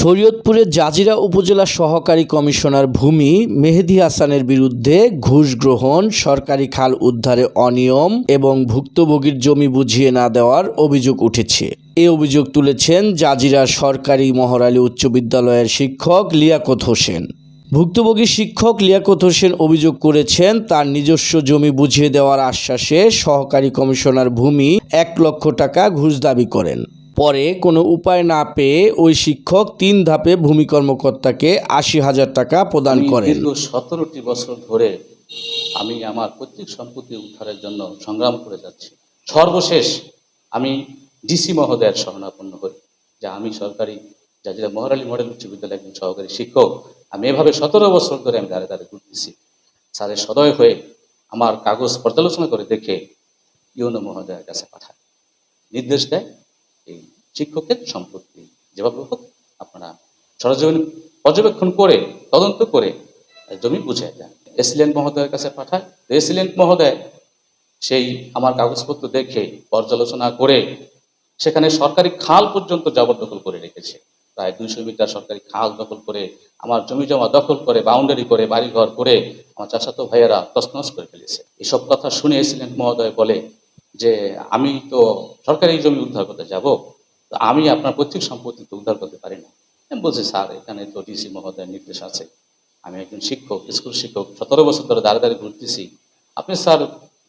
শরীয়তপুরের জাজিরা উপজেলা সহকারী কমিশনার ভূমি মেহেদি হাসানের বিরুদ্ধে ঘুষ গ্রহণ, সরকারি খাল উদ্ধারে অনিয়ম এবং ভুক্তভোগীর জমি বুঝিয়ে না দেওয়ার অভিযোগ উঠেছে। এ অভিযোগ তুলেছেন জাজিরা সরকারি মহরালী উচ্চ বিদ্যালয়ের শিক্ষক লিয়াকত হোসেন। ভুক্তভোগী শিক্ষক লিয়াকত হোসেন অভিযোগ করেছেন, তার নিজস্ব জমি বুঝিয়ে দেওয়ার আশ্বাসে সহকারী কমিশনার ভূমি এক লক্ষ টাকা ঘুষ দাবি করেন। পরে কোনো উপায় না পেয়ে ওই শিক্ষক তিন ধাপে ভূমি কর্মকর্তাকে আশি হাজার টাকা প্রদান করেন। দীর্ঘ সতেরোটি বছর ধরে আমি আমার পৈতৃক সম্পত্তি উদ্ধারের জন্য সংগ্রাম করে যাচ্ছি। সর্বশেষ আমি ডিসি মহোদয়ের শরণাপন্ন হই যা আমি সরকারি জাজিরা মহারালী মডেল উচ্চ বিদ্যালয়ের একজন সহকারী শিক্ষক। আমি এভাবে সতেরো বছর ধরে আমি দাঁড়িয়ে দাঁড়িয়ে ঘুরতেছি। স্যারের সদয় হয়ে আমার কাগজ পর্যালোচনা করে দেখে ইউনো মহোদয়ের কাছে পাঠায়। নির্দেশ দেয় এই শিক্ষকের সম্পত্তি যেভাবে হোক আপনারা সরজমিন পর্যবেক্ষণ করে, তদন্ত করে জমি বুঝে দেন এসিলেন্ট মহোদয়ের কাছে পাঠায় তো এসিলেন্ট মহোদয় সেই আমার কাগজপত্র দেখে পর্যালোচনা করে সেখানে সরকারি খাল পর্যন্ত জবরদখল করে রেখেছে। প্রায় দুইশো মিটার সরকারি খাল দখল করে, আমার জমি জমা দখল করে, বাউন্ডারি করে, বাড়িঘর করে আমার চাচাতো ভাইয়েরা তছনছ করে ফেলেছে। এসব কথা শুনে এসিলেন্ট মহোদয় বলে যে আমি তো সরকারি জমি উদ্ধার করতে যাব, তো আমি আপনার পৈতৃক সম্পত্তি তো উদ্ধার করতে পারি না। আমি বলছি, স্যার, এখানে তো ডিসি মহোদয়ের নির্দেশ আছে। আমি একজন শিক্ষক, স্কুল শিক্ষক, সতেরো বছর ধরে দাঁড়িয়ে দাঁড়িয়ে ঘুরতেছি। আপনি স্যার,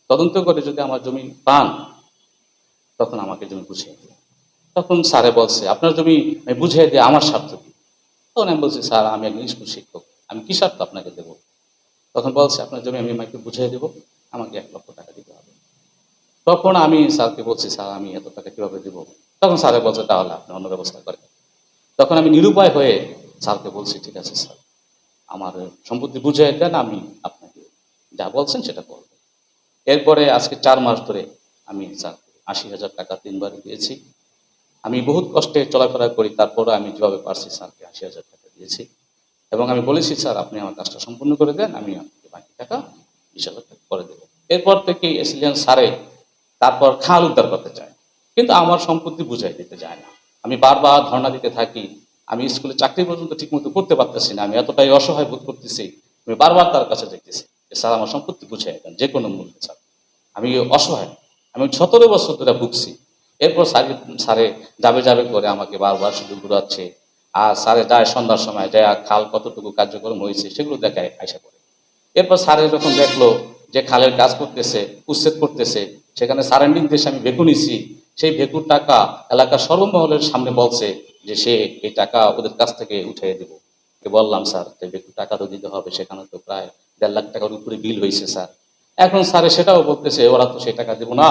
তদন্ত করে যদি আমার জমি পান, তখন আমাকে জমি বুঝিয়ে দিন। তখন স্যারে বলছে, আপনার জমি আমি বুঝিয়ে দিয়ে আমার স্বার্থ কি? তখন আমি বলছি, স্যার, আমি একজন স্কুল শিক্ষক। আমি কি স্বার্থ আপনাকে দেবো? তখন বলছে, আপনার জমি আমি আমাকে বুঝিয়ে দেবো। আমাকে এক লক্ষ টাকা দিতে হবে। তখন আমি স্যারকে বলছি, স্যার, আমি এত টাকা কীভাবে দেবো? তখন স্যারে বলছে, তাহলে আপনি অন্য ব্যবস্থা করেন। তখন আমি নিরুপায় হয়ে স্যারকে বলছি, ঠিক আছে স্যার, আমার সম্পত্তি বুঝে দেন আমি আপনাকে যা বলছেন সেটা করব। এরপরে আজকে চার মাস ধরে আমি স্যার আশি হাজার টাকা তিনবার দিয়েছি। আমি বহুত কষ্টে চলাফেরা করি তারপরে আমি যেভাবে পারছি স্যারকে আশি হাজার টাকা দিয়েছি। এবং আমি বলেছি, স্যার, আপনি আমার কাজটা সম্পূর্ণ করে দেন, আমি আপনাকে বাকি টাকা বিশ হাজার টাকা করে দেবো। এরপর থেকে এসিলিয়ান স্যারে তারপর খাল উদ্ধার করতে চায়। কিন্তু আমার সম্পত্তি বুঝাই দিতে যায় না। আমি বারবার ধর্ণা দিতে থাকি, আমি স্কুলে চাকরি পর্যন্ত ঠিকমতো করতে পারতেছি না, আমি এতটাই অসহায় বোধ করতেছি, আমি বারবার তার কাছে দেখতেছি যে, স্যার, আমার সম্পত্তি বুঝাই দেন, যে কোনো মূল্যে, স্যার। আমি অসহায়, আমি সতেরো বছর ধরে ভুগছি। এরপর স্যারে স্যারে যাবে যাবে করে আমাকে বারবার শুধু ঘুরাচ্ছে। আর স্যারে যায় সন্ধ্যার সময়, যায় খাল কতটুকু কার্যক্রম হয়েছে সেগুলো দেখায় আশা করে এরপর স্যারে যখন দেখল যে খালের কাজ করতেছে, উচ্ছেদ করতেছে সেখানে স্যারের নির্দেশে আমি ভেকু নিছি, সেই ভেকুর টাকা এলাকার সর্বমহলের সামনে বলছে যে সে এই টাকা ওদের কাছ থেকে উঠিয়ে দেবো। বললাম, স্যার ভেকুর টাকা তো দিতে হবে, সেখানে তো প্রায় দেড় লাখ টাকার উপরে বিল হয়েছে স্যার। এখন স্যারে সেটাও বলতেছে, ওরা তো সেই টাকা দেবো না।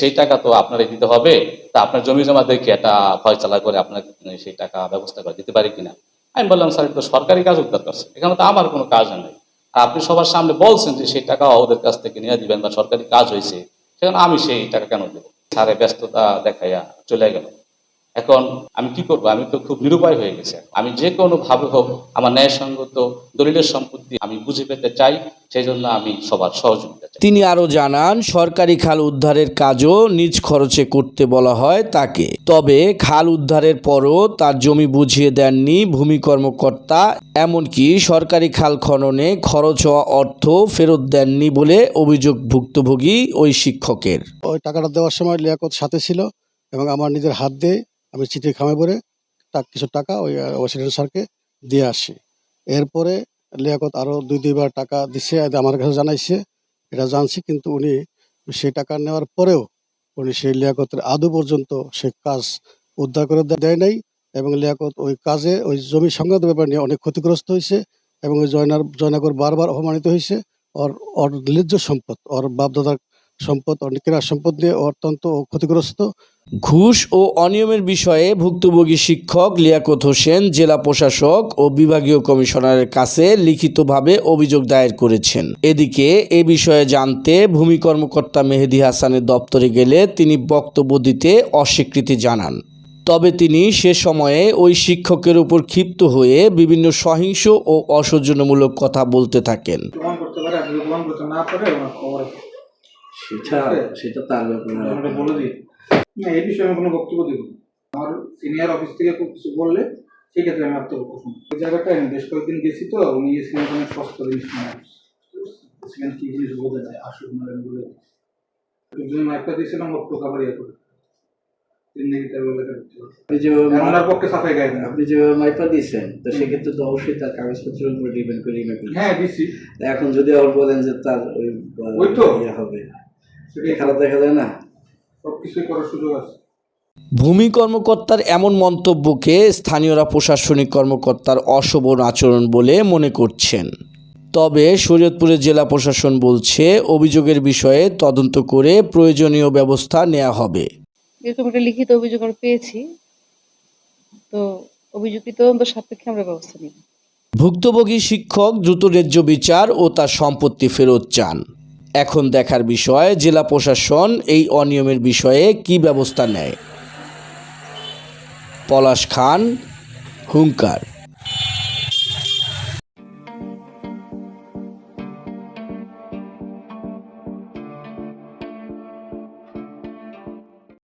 সেই টাকা তো আপনারই দিতে হবে। তা আপনার জমি জমা দেখে একটা ফয়চালা করে আপনার সেই টাকা ব্যবস্থা করে দিতে পারি কিনা? আমি বললাম, স্যার তো সরকারি কাজ, উদ্ধার করছে এখানে তো আমার কোনো কাজ নেই। আপনি সবার সামনে বলছেন যে সেই টাকা ওদের কাছ থেকে নিয়ে দিবেন বা সরকারি কাজ হয়েছে সেখানে আমি সেই টাকা কেন দেবো? স্যারে ব্যস্ততা দেখাইয়া চলে গেল। এখন আমি কি করব? আমি তো খুব নিরুপায় হয়ে গেছে। আমি যে কোনো ভাবে হোক আমার ন্যায়সঙ্গত দলিলের সম্পত্তি আমি বুঝে পেতে চাই সেই জন্য আমি সবার সহযোগিতা তিনি আরও জানান সরকারি খাল উদ্ধারের কাজও নিজ খরচে করতে বলা হয় তাকে। তবে খাল উদ্ধারের পরও তার জমি বুঝিয়ে দেননি ভূমি কর্মকর্তা এমনকি সরকারি খাল খননে খরচ হওয়া অর্থ ফেরত দেননি বলে অভিযোগ ভুক্তভোগী ওই শিক্ষকের। ওই টাকাটা দেওয়ার সময় লিয়াকত সাথে ছিল এবং আমার নিজের হাত দিয়ে আমি চিঠি খামে পরে তা- কিছু টাকা ওই ওসিডেন্ট স্যারকে দিয়ে আসি। এরপরে লিয়াকত আরও দুই, দুইবার টাকা দিছে আমার কাছে জানাইছে, এটা জানছি, কিন্তু উনি সেই টাকা নেওয়ার পরেও উনি সেই লিয়াকতের আদৌ পর্যন্ত সে কাজ উদ্ধার করে দেয় নাই এবং লিয়াকত ওই কাজে, ওই জমি সংক্রান্ত ব্যাপার নিয়ে অনেক ক্ষতিগ্রস্ত হয়েছে এবং ওই জয়নার জয়নগর বারবার অপমানিত হয়েছে। ওর ওর সম্পদ, ওর বাপদাদার সম্পদ কেনার সম্পদ নিয়ে অত্যন্ত ক্ষতিগ্রস্ত। ঘুষ ও অনিয়মের বিষয়ে ভুক্তভোগী শিক্ষক লিয়াকত হোসেন জেলা প্রশাসক ও বিভাগীয় কমিশনারের কাছে লিখিতভাবে অভিযোগ দায়ের করেছেন। এদিকে এ বিষয়ে জানতে ভূমি কর্মকর্তা মেহেদি হাসানের দপ্তরে গেলে তিনি বক্তব্য দিতে অস্বীকৃতি জানান। তবে তিনি সে সময়ে ওই শিক্ষকের উপর ক্ষিপ্ত হয়ে বিভিন্ন সহিংস ও অসৌজন্যমূলক কথা বলতে থাকেন। সেটা সেটা তার ব্যাপারে বলে দিই। না এই বিষয়ে আমি কোনো বক্তব্য দেব আমার সিনিয়র অফিস থেকে খুব কিছু বললে সেক্ষেত্রে আমি ওই জায়গাটা আমি বেশ কয়েকদিন গেছি তো উনি সস্তা জিনিস সেখানে কি জিনিস বোঝা যায়? বলে একটা দিয়েছিলাম করে আপনি যে মাইপা দিয়েছেন তো সেক্ষেত্রে তো অবশ্যই তার কাগজপত্রের উপর ডিপেন্ড করে হ্যাঁ এখন যদি আবার বলেন যে তার ওই ওই তো। ইয়ে হবে। সেটাই খারাপ দেখা যায় না। সব কিছুই করার সুযোগ আছে। ভূমি কর্মকর্তার এমন মন্তব্যকে স্থানীয়রা প্রশাসনিক কর্মকর্তার অশোভন আচরণ বলে মনে করছেন। তবে শরীয়তপুরের জেলা প্রশাসন বলছে অভিযোগের বিষয়ে তদন্ত করে প্রয়োজনীয় ব্যবস্থা নেওয়া হবে। এরকম একটা লিখিত অভিযোগ আমরা পেয়েছি তো অভিযোগটি তদন্ত সাপেক্ষে আমরা ব্যবস্থা নিব। ভুক্তভোগী শিক্ষক দ্রুত ন্যায্য বিচার ও তার সম্পত্তি ফেরত চান। এখন দেখার বিষয় জেলা প্রশাসন এই অনিয়মের বিষয়ে কি ব্যবস্থা নেয়? পলাশ খান হুঙ্কার।